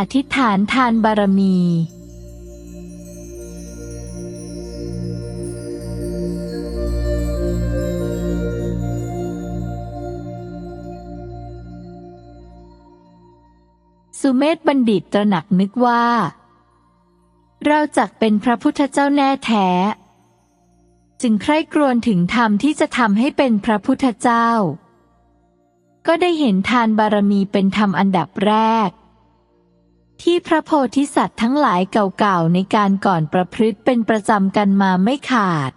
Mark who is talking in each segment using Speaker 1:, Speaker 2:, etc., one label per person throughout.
Speaker 1: อธิษฐานทานบารมี สุเมธบัณฑิตตระหนักนึกว่า เราจักเป็นพระพุทธเจ้าแน่แท้ จึงใคร่ครวญถึงธรรมที่จะทำให้เป็นพระพุทธเจ้า ก็ได้เห็นทานบารมีเป็นธรรมอันดับแรก ที่พระโพธิสัตว์ทั้งหลายเก่าๆในการก่อนประพฤติเป็นประจำกันมาไม่ขาด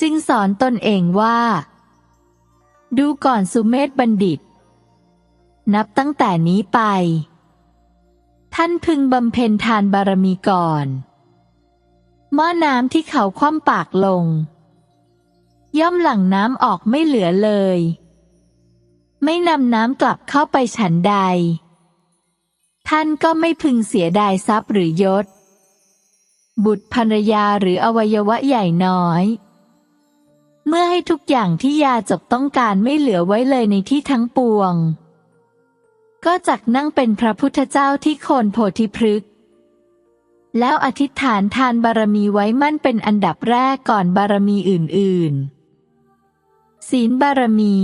Speaker 1: จึงสอนตนเองว่า ดูก่อนสุเมธบัณฑิต นับตั้งแต่นี้ไป ท่านพึงบำเพ็ญทานบารมีก่อน หม้อน้ำที่เขาคว่ำปากลง ย่อมหลั่งน้ำออกไม่เหลือเลย ไม่นำน้ำกลับเข้าไปฉันใด ท่านก็ไม่พึงเสียดายทรัพย์หรือยศ บุตรภรรยาหรืออวัยวะใหญ่น้อย เมื่อให้ทุกอย่างที่ยาจบต้องการไม่เหลือไว้เลยในที่ทั้งปวง ก็จักนั่งเป็นพระพุทธเจ้าที่โคนโพธิพฤกษ์แล้วอธิษฐานทานบารมีไว้มั่นเป็นอันดับแรกก่อนบารมีอื่น ๆ ศีลบารมี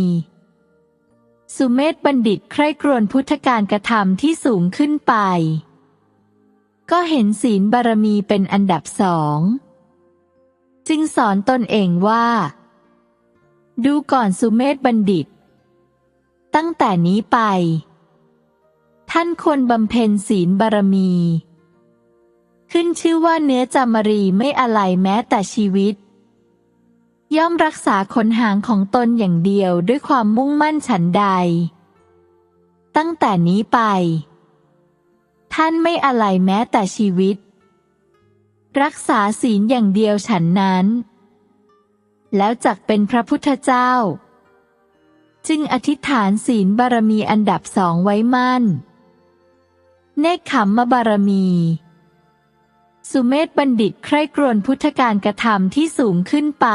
Speaker 1: สุเมธบัณฑิตใคร่ครวญพุทธการกระทำที่สูงขึ้นไป ก็เห็นศีลบารมีเป็นอันดับสอง จึงสอนตนเองว่า ดูก่อนสุเมธบัณฑิต ตั้งแต่นี้ไป ท่านควรบำเพ็ญศีลบารมี ขึ้นชื่อว่าเนื้อจามรีไม่อะไรแม้แต่ชีวิต ย่อมรักษาขนหางของตนอย่างเดียวด้วยความมุ่งมั่นฉันใด ตั้งแต่นี้ไป ท่านไม่อะไรแม้แต่ชีวิต รักษาศีลอย่างเดียวฉันนั้น แล้วจักเป็นพระพุทธเจ้า จึงอธิษฐานศีลบารมีอันดับสองไว้มั่น เนคขมมบารมีสุเมธบัณฑิตใคร่ครวญพุทธการกระทำที่สูงขึ้นไป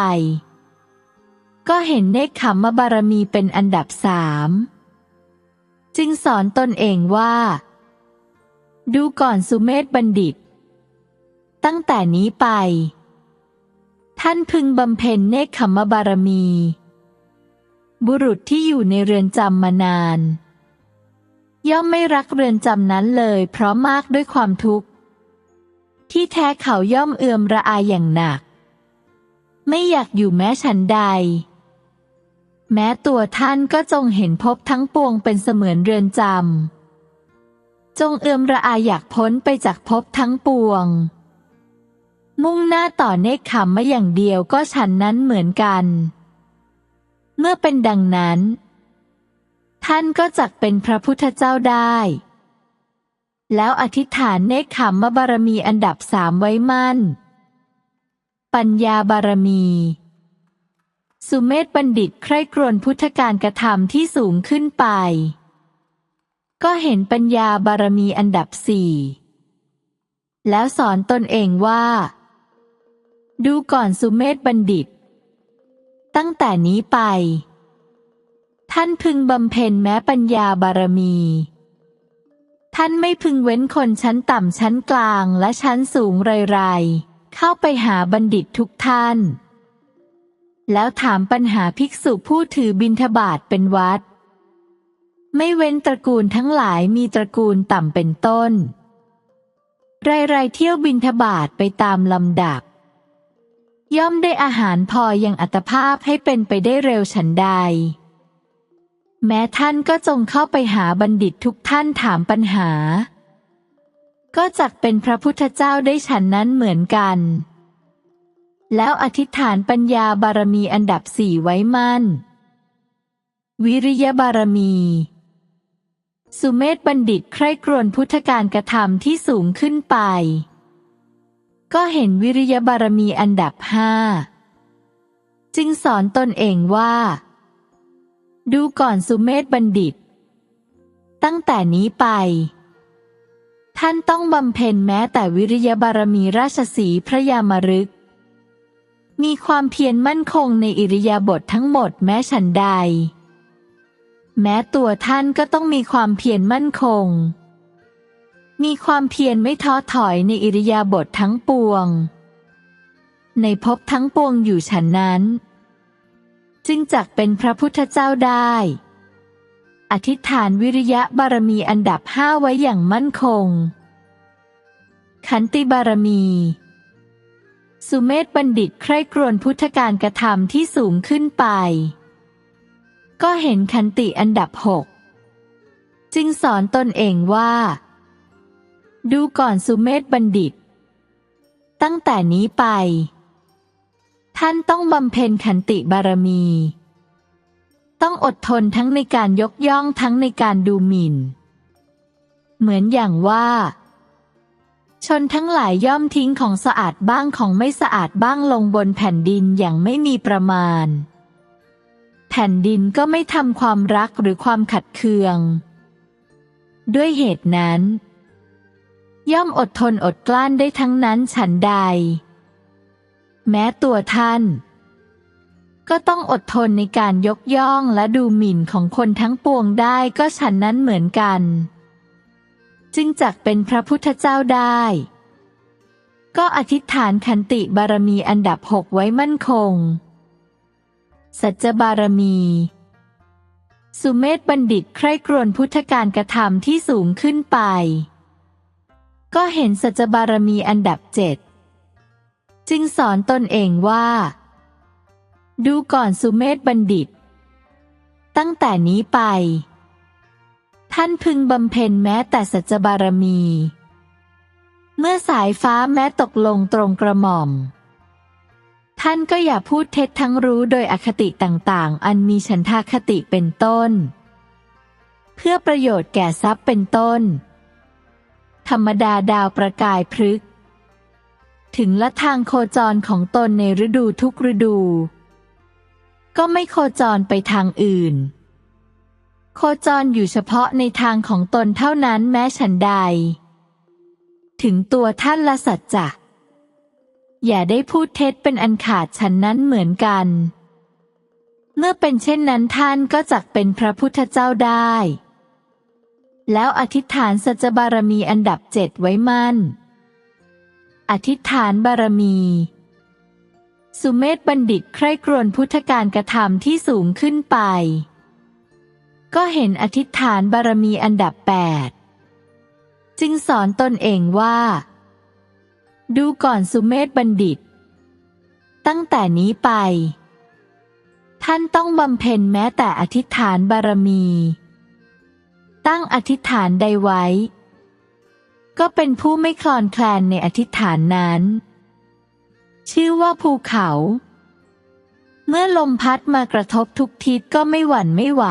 Speaker 1: ก็เห็นเนคขมมบารมีเป็นอันดับสามจึงสอนตนเองว่า ดูก่อนสุเมธบัณฑิต ตั้งแต่นี้ไป ท่านพึงบำเพ็ญเนคขมมบารมี บุรุษที่อยู่ในเรือนจำมานาน ย่อมไม่รักเรือนจำนั้นเลยเพราะมากด้วยความทุกข์ ที่แท้เขาย่อมเอือมระอาอย่างหนัก ไม่อยากอยู่แม้ฉันใด แม้ตัวท่านก็จงเห็นภพทั้งปวงเป็นเสมือนเรือนจำ จงเอื้อมระอาอยากพ้นไปจากภพทั้งปวง มุ่งหน้าต่อเนคขมมาอย่างเดียวก็ฉันนั้นเหมือนกัน เมื่อเป็นดังนั้น ท่านก็จักเป็นพระพุทธเจ้าได้ แล้วอธิษฐานเนคขมมบารมีอันดับสามไว้มั่น ปัญญาบารมี สุเมธบัณฑิตใคร่ครวญพุทธการกระทำที่สูงขึ้นไป ก็เห็นปัญญาบารมีอันดับสี่แล้วสอนตนเองว่า ดูก่อนสุเมธบัณฑิต ตั้งแต่นี้ไป ท่านพึงบำเพ็ญแม้ปัญญาบารมี ท่านไม่พึงเว้นคนชั้นต่ำชั้นกลางและชั้นสูงไรๆเข้าไปหาบัณฑิตทุกท่าน แล้วถามปัญหาภิกษุผู้ถือบิณฑบาตเป็นวัด ไม่เว้นตระกูลทั้งหลายมีตระกูลต่ำเป็นต้นไรๆเที่ยวบิณฑบาตไปตามลำดับ ย่อมได้อาหารพอยังอัตภาพให้เป็นไปได้เร็วฉันใด แม้ท่านก็จงเข้าไปหาบัณฑิตทุกท่านถามปัญหา ก็จักเป็นพระพุทธเจ้าได้ฉันนั้นเหมือนกัน แล้วอธิษฐานปัญญาบารมีอันดับสี่ไว้มั่น วิริยบารมี สุเมธบัณฑิตใคร่ครวญพุทธการกระทำที่สูงขึ้นไป ก็เห็นวิริยบารมีอันดับห้าจึงสอนตนเองว่า ดูก่อนสุเมธบัณฑิต ตั้งแต่นี้ไป ท่านต้องบำเพ็ญแม้แต่วิริยบารมีราชสีพระยามฤก มีความเพียรมั่นคงในอิริยาบถททั้งหมดแม้ฉันใด แม้ตัวท่านก็ต้องมีความเพียรมั่นคง มีความเพียรไม่ท้อถอยในอิริยาบถททั้งปวง ในภพทั้งปวงอยู่ฉันนั้น จึงจักเป็นพระพุทธเจ้าได้ อธิษฐานวิริยะบารมีอันดับห้าไว้อย่างมั่นคง ขันติบารมี สุเมธบัณฑิตใคร่ครวญพุทธการกระทำที่สูงขึ้นไป ก็เห็นขันติอันดับหกจึงสอนตนเองว่า ดูก่อนสุเมธบัณฑิต ตั้งแต่นี้ไป ท่านต้องบำเพ็ญขันติบารมี ต้องอดทนทั้งในการยกย่องทั้งในการดูหมิ่น เหมือนอย่างว่า ชนทั้งหลายย่อมทิ้งของสะอาดบ้างของไม่สะอาดบ้างลงบนแผ่นดินอย่างไม่มีประมาณ แผ่นดินก็ไม่ทำความรักหรือความขัดเคือง ด้วยเหตุนั้น ย่อมอดทนอดกลั้นได้ทั้งนั้นฉันใด แม้ตัวท่าน ก็ต้องอดทนในการยกย่องและดูหมิ่นของคนทั้งปวงได้ก็ฉันนั้นเหมือนกัน จึงจักเป็นพระพุทธเจ้าได้ ก็อธิษฐานขันติบารมีอันดับหกไว้มั่นคง สัจบารมี สุเมธบัณฑิตใคร่ครวญพุทธการกระทำที่สูงขึ้นไป ก็เห็นสัจจบารมีอันดับเจ็ดจึงสอนตนเองว่า ดูก่อนสุเมธบัณฑิต ตั้งแต่นี้ไป ท่านพึงบำเพ็ญแม้แต่สัจบารมี เมื่อสายฟ้าแม้ตกลงตรงกระหม่อม ท่านก็อย่าพูดเท็จทั้งรู้โดยอคติต่างๆ อันมีฉันทาคติเป็นต้น เพื่อประโยชน์แก่ทรัพย์เป็นต้น ธรรมดาดาวประกายพฤกถึงละทางโคจรของตนในฤดูทุกฤดู ก็ไม่โคจรไปทางอื่น โคจรอยู่เฉพาะในทางของตนเท่านั้นแม้ฉันใด ถึงตัวท่านละสัจจะอย่าได้พูดเท็จเป็นอันขาดฉันนั้นเหมือนกัน เมื่อเป็นเช่นนั้นท่านก็จักเป็นพระพุทธเจ้าได้ แล้วอธิษฐานสัจบารมีอันดับเจ็ดไว้มั่น อธิษฐานบารมี สุเมธบัณฑิตใคร่ครวญพุทธการกระทำที่สูงขึ้นไป ก็เห็นอธิษฐานบารมีอันดับแปดจึงสอนตนเองว่า ดูก่อนสุเมธบัณฑิต ตั้งแต่นี้ไป ท่านต้องบำเพ็ญแม้แต่อธิษฐานบารมี ตั้งอธิษฐานใดไว้ ก็เป็นผู้ไม่คลอนแคลนในอธิษฐานนั้น ชื่อว่าภูเขา เมื่อลมพัดมากระทบทุกทิศก็ไม่หวั่นไม่ไหว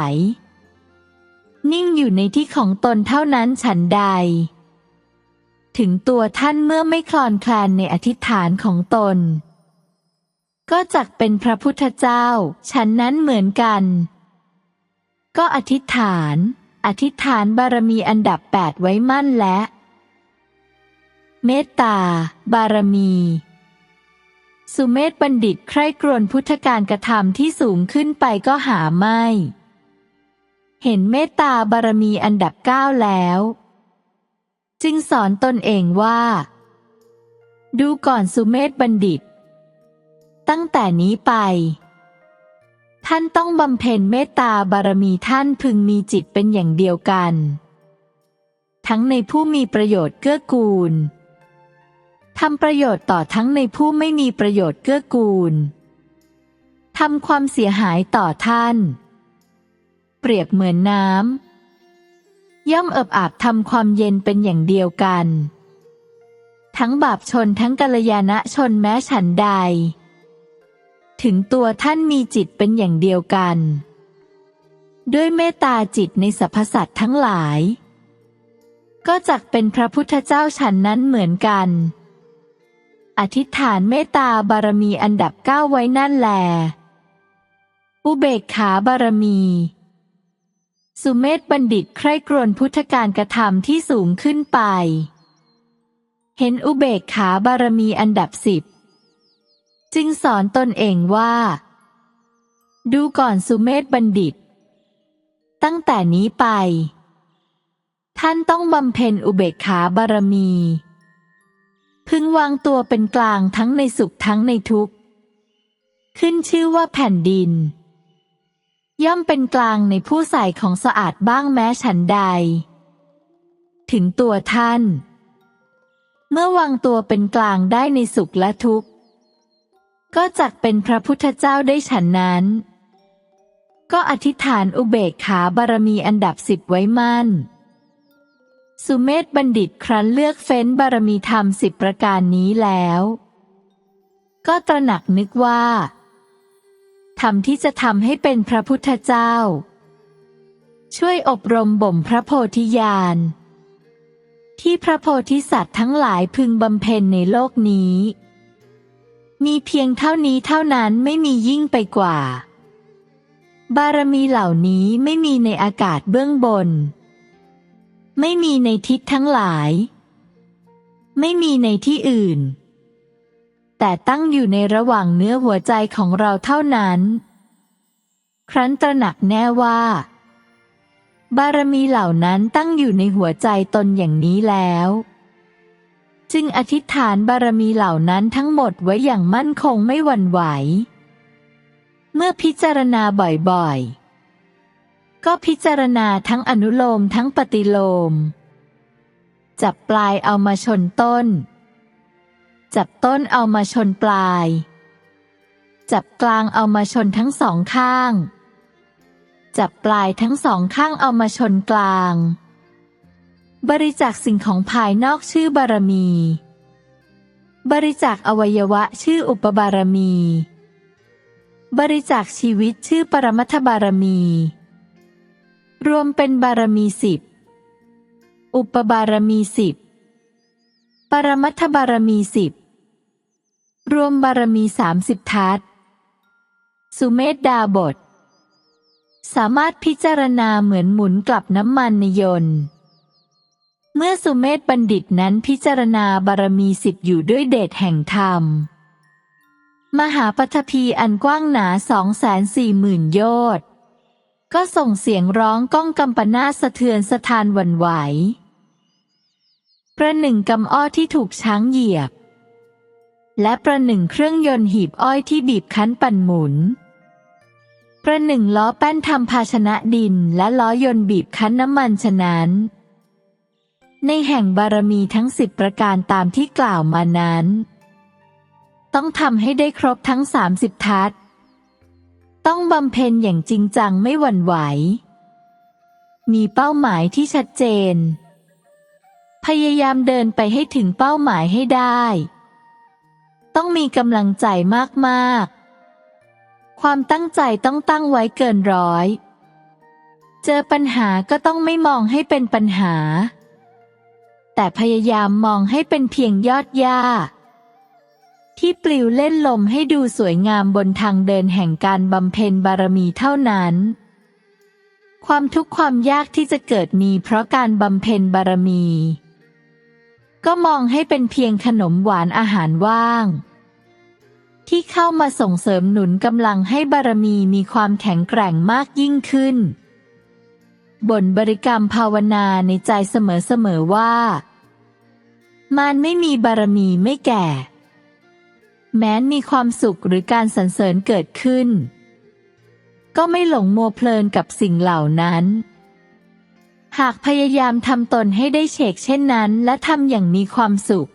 Speaker 1: นิ่งอยู่ในที่ของตนเท่านั้นฉันใด ถึงตัวท่านเมื่อไม่คลอนแคลนในอธิษฐานของตน ก็จักเป็นพระพุทธเจ้า ฉันนั้นเหมือนกัน ก็อธิษฐาน อธิษฐานบารมีอันดับแปดไว้มั่นและ เมตตา บารมีสุเมธบัณฑิตใคร่ครวญพุทธการกระทำที่สูงขึ้นไปก็หาไม่ เห็นเมตตาบารมีอันดับเก้าแล้ว จึงสอนตนเองว่า ดูก่อนสุเมธบัณฑิต ตั้งแต่นี้ไป ท่านต้องบำเพ็ญเมตตาบารมีท่านพึงมีจิตเป็นอย่างเดียวกัน ทั้งในผู้มีประโยชน์เกื้อกูลทำประโยชน์ต่อทั้งในผู้ไม่มีประโยชน์เกื้อกูลทำความเสียหายต่อท่าน ปรียบเหมือนน้ำย่อมเอิบอาบทำความเย็นเป็นอย่างเดียวกัน ทั้งบาปชนทั้งกัลยาณชนแม้ฉันใด ถึงตัวท่านมีจิตเป็นอย่างเดียวกัน ด้วยเมตตาจิตในสรรพสัตว์ทั้งหลาย ก็จักเป็นพระพุทธเจ้าฉันนั้นเหมือนกันอธิษฐานเมตตาบารมีอันดับเก้าไว้นั่นแล อุเบกขาบารมี สุเมธบัณฑิตใคร่ครวญพุทธการกระทำที่สูงขึ้นไป เห็นอุเบกขาบารมีอันดับสิบ จึงสอนตนเองว่า ดูก่อนสุเมธบัณฑิต ตั้งแต่นี้ไป ท่านท่านต้องบำเพ็ญอุเบกขาบารมี พึงวางตัวเป็นกลางทั้งในสุขทั้งในทุกข์ ขึ้นชื่อว่าแผ่นดิน ย่อมเป็นกลางในผู้ใส่ของสะอาดบ้างแม้ฉันใด ถึงตัวท่าน เมื่อวางตัวเป็นกลางได้ในสุขและทุกข์ ก็จักเป็นพระพุทธเจ้าได้ฉันนั้น ก็อธิษฐานอุเบกขาบารมีอันดับสิบไว้มั่น สุเมธบัณฑิตครั้นเลือกเฟ้นบารมีธรรมสิบประการนี้แล้ว ก็ตระหนักนึกว่า ธรรมที่จะทำให้เป็นพระพุทธเจ้า ช่วยอบรมบ่มพระโพธิญาณ ที่พระโพธิสัตว์ทั้งหลายพึงบำเพ็ญในโลกนี้ มีเพียงเท่านี้เท่านั้นไม่มียิ่งไปกว่า บารมีเหล่านี้ไม่มีในอากาศเบื้องบน ไม่มีในทิศทั้งหลาย ไม่มีในที่อื่น แต่ตั้งอยู่ในระหว่างเนื้อหัวใจของเราเท่านั้น ครั้นตระหนักแน่ว่า บารมีเหล่านั้นตั้งอยู่ในหัวใจตนอย่างนี้แล้ว จึงอธิษฐานบารมีเหล่านั้นทั้งหมดไว้อย่างมั่นคงไม่หวั่นไหว เมื่อพิจารณาบ่อยๆ ก็พิจารณาทั้งอนุโลมทั้งปฏิโลม จับปลายเอามาชนต้น จับต้นเอามาชนปลาย จับกลางเอามาชนทั้งสองข้าง จับปลายทั้งสองข้างเอามาชนกลาง บริจาคสิ่งของภายนอกชื่อบารมี บริจาคอวัยวะชื่ออุปบารมี บริจาคชีวิตชื่อปรมัตถบารมี รวมเป็นบารมีสิบ อุปบารมีสิบปรมัตถบารมีสิบ รวมบารมีสามสิบทัศสุเมธดาบท สามารถพิจารณาเหมือนหมุนกลับน้ำมันในยนต์ เมื่อสุเมธบัณฑิตนั้นพิจารณาบารมีสิบอยู่ด้วยเดชแห่งธรรม มหาปฐพีอันกว้างหนาสองแสนสี่หมื่นโยชน์ก็ส่งเสียงร้องก้องกำปนาสะเทือนสะทานหวั่นไหว ประหนึ่งกำอ้อที่ถูกช้างเหยียบ และประหนึ่งเครื่องยนต์หีบอ้อยที่บีบคั้นปั่นหมุน ประหนึ่งล้อแป้นทำภาชนะดินและล้อยนต์บีบคั้นน้ำมันฉะนั้น ในแห่งบารมีทั้งสิบประการตามที่กล่าวมานั้น ต้องทำให้ได้ครบทั้งสามสิบทัศต้องบำเพ็ญอย่างจริงจังไม่หวั่นไหว มีเป้าหมายที่ชัดเจน พยายามเดินไปให้ถึงเป้าหมายให้ได้ ต้องมีกำลังใจมากๆ ความตั้งใจต้องตั้งไว้เกินร้อย เจอปัญหาก็ต้องไม่มองให้เป็นปัญหา แต่พยายามมองให้เป็นเพียงยอดหญ้า ที่ปลิวเล่นลมให้ดูสวยงามบนทางเดินแห่งการบำเพ็ญบารมีเท่านั้นความทุกข์ความยากที่จะเกิดมีเพราะการบำเพ็ญบารมี ก็มองให้เป็นเพียงขนมหวานอาหารว่าง ที่เข้ามาส่งเสริมหนุนกำลังให้บารมีมีความแข็งแกร่งมากยิ่งขึ้น บ่นบริกรรมภาวนาในใจเสมอๆว่ามารไม่มีบารมีไม่แก่ แม้นมีความสุขหรือการสรรเสริญเกิดขึ้น ก็ไม่หลงมัวเพลินกับสิ่งเหล่านั้น หากพยายามทำตนให้ได้เฉกเช่นนั้น และทำอย่างมีความสุข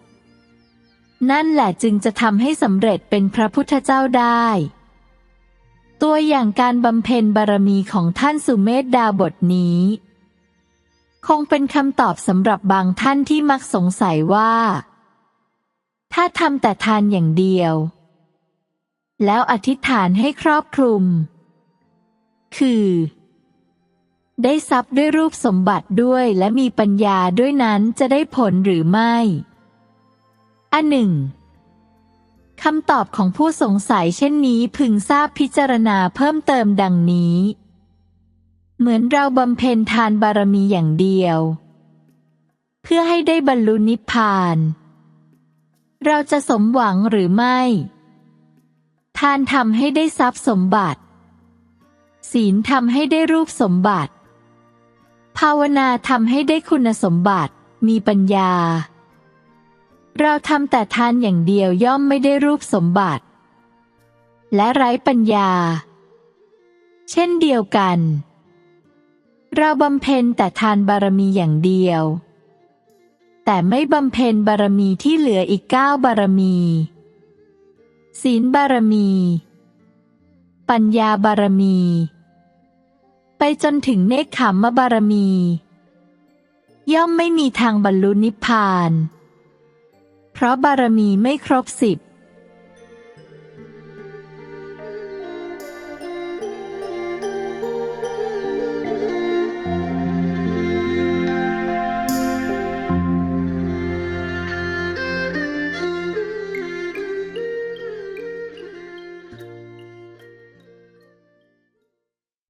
Speaker 1: นั่นแหละจึงจะทำให้สำเร็จเป็นพระพุทธเจ้าได้ ตัวอย่างการบำเพ็ญบารมีของท่านสุเมธดาบทนี้ คงเป็นคำตอบสำหรับบางท่านที่มักสงสัยว่า ถ้าทำแต่ทานอย่างเดียว แล้วอธิษฐานให้ครอบคลุม คือ ได้ทรัพย์ด้วยรูปสมบัติด้วยและมีปัญญาด้วยนั้นจะได้ผลหรือไม่ อันหนึ่งคำตอบของผู้สงสัยเช่นนี้พึงทราบพิจารณาเพิ่มเติมดังนี้ เหมือนเราบำเพ็ญทานบารมีอย่างเดียว เพื่อให้ได้บรรลุนิพพาน เราจะสมหวังหรือไม่ ทานทำให้ได้ทรัพย์สมบัติ ศีลทำให้ได้รูปสมบัติ ภาวนาทำให้ได้คุณสมบัติ มีปัญญา เราทำแต่ทานอย่างเดียวย่อมไม่ได้รูปสมบัติ และไร้ปัญญา เช่นเดียวกัน เราบำเพ็ญแต่ทานบารมีอย่างเดียว แต่ไม่บำเพ็ญบารมีที่เหลืออีกเก้าบารมี ศีลบารมี ปัญญาบารมี ไปจนถึงเนคขมมบารมี ย่อมไม่มีทางบรรลุนิพพาน เพราะบารมีไม่ครบสิบ